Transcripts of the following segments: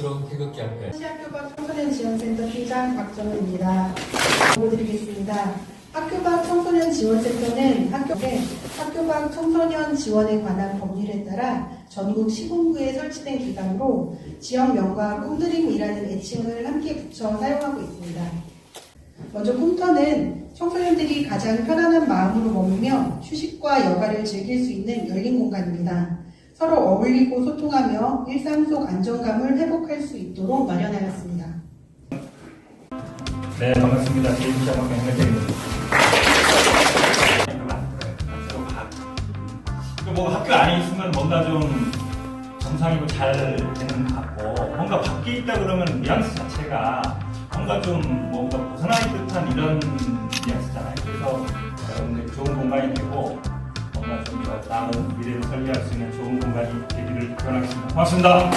자랑스러운 태극기 앞에 시학교박 청소년 지원센터 팀장 박정우입니다. 보여드리겠습니다. 학교박 청소년 지원센터는 학교에 학교박 청소년 지원에 관한 법률에 따라 전국 시군구에 설치된 기관으로 지역명과 꿈드림이라는 애칭을 함께 붙여 사용하고 있습니다. 먼저 꿈터는 청소년들이 가장 편안한 마음으로 머물며 휴식과 여가를 즐길 수 있는 열린 공간입니다. 서로 어울리고 소통하며 일상 속 안정감을 회복할 수 있도록 마련하였습니다. 네, 반갑습니다. 제이시아박 강매태입니다. 뭐 학교 안에 있으면 뭔가 좀 정상이고 잘 되는 것 같고 뭔가 밖에 있다 그러면 뉘앙스 자체가 뭔가 좀 뭔가 벗어나 듯한 이런 뉘앙스잖아요. 그래서 여러분들 좋은 공간이 되고 나은 미래를 설계할 수 있는 좋은 공간이 되기를 기원하겠습니다. 고맙습니다.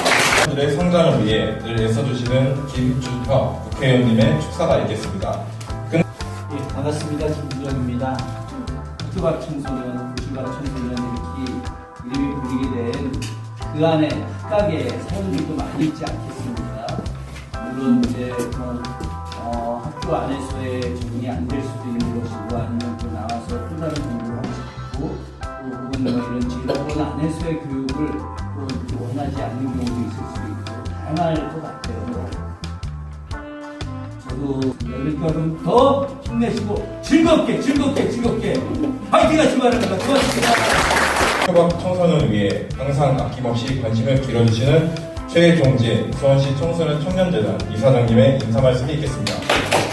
들의 성장을 위해 늘 애써주시는 김준혁 국회의원님의 축사가 있겠습니다. 예, 반갑습니다. 김부정입니다. 학교박 청소년, 교실박 청소년 이렇게 이름이 불리게 된 그 안에 각각의 사연들도 많이 있지 않겠습니까? 물론 이제 뭐, 어, 학교 안에서의 적응이 안 될 수도 있는 것이고 아니면 이런 안에서의 교육을 원하지 않는 경우도 있을 수 있고 다양할 것 같아요. 저도 거는 더 힘내시고 즐겁게 즐겁게 즐겁게 파이팅 하시기 바랍니다. 고맙습니다. 학교박 청소년을 위해 항상 아낌없이 관심을 길어주시는 최종진 수원시 청소년 청년재단 이사장님의 인사 말씀이 있겠습니다.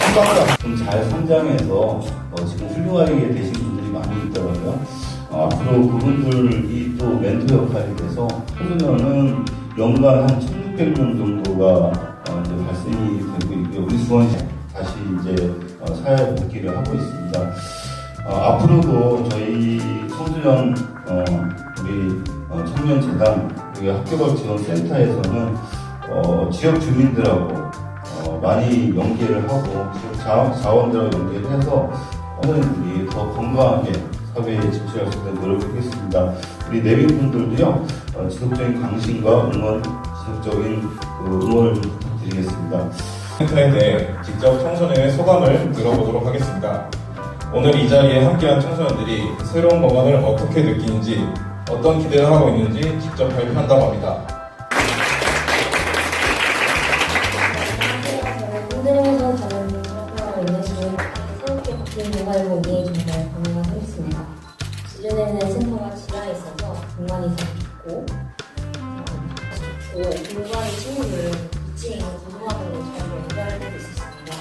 감사합니다. 좀 잘 성장해서 어, 지금 훌륭하게 되신 분들이 많이 있더라고요. 어, 앞으로 그분들이 또 멘토 역할이 돼서 청소년은 연간 한 1,600명 정도가 어, 이제 발생이 되고 있고요. 우리 수원시 다시 이제 어, 사회 복귀를 하고 있습니다. 어, 앞으로도 저희 청소년 어, 우리 어, 청년재단 그리고 학교벌 지원센터에서는 어, 지역 주민들하고 어, 많이 연계를 하고 지역 자, 자원들하고 연계를 해서 어머님들이 더 건강하게 사회에 집중할 수 있는 노력하겠습니다. 우리 내빈분들도요 어, 지속적인 관심과 응원, 지속적인 그 응원을 좀 부탁드리겠습니다. 센터에 대해 직접 청소년의 소감을 들어보도록 하겠습니다. 오늘 이 자리에 함께한 청소년들이 새로운 공간을 어떻게 느끼는지 어떤 기대를 하고 있는지 직접 발표한다고 합니다. 흔들면서 저는 지금 새롭게 바뀐 공간을 보 공간이 더 어, 좋고 공부하는 친구들은 2층에 공부하는 잘 연결할 때도 있었습니다.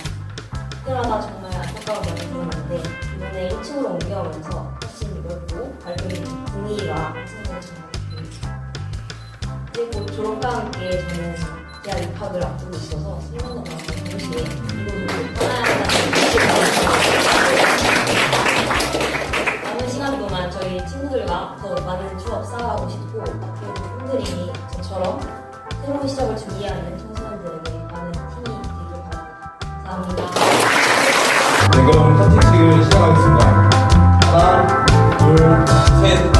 그러다 정말 안타까운 마음이 들었는데 이번에 1층으로 옮겨오면서 훨씬 넓고 밝은 분위기가 정말 좋습니다. 그리고 졸업과 함께 저는 대학 입학을 앞두고 있어서 설명도 많고 동시에 이곳으로 떠나야 한다는 청소년들에게 많은 힘이 되길 바랍니다. 네, 그럼 산책 지금 시작하겠습니다. 하나, 둘, 셋.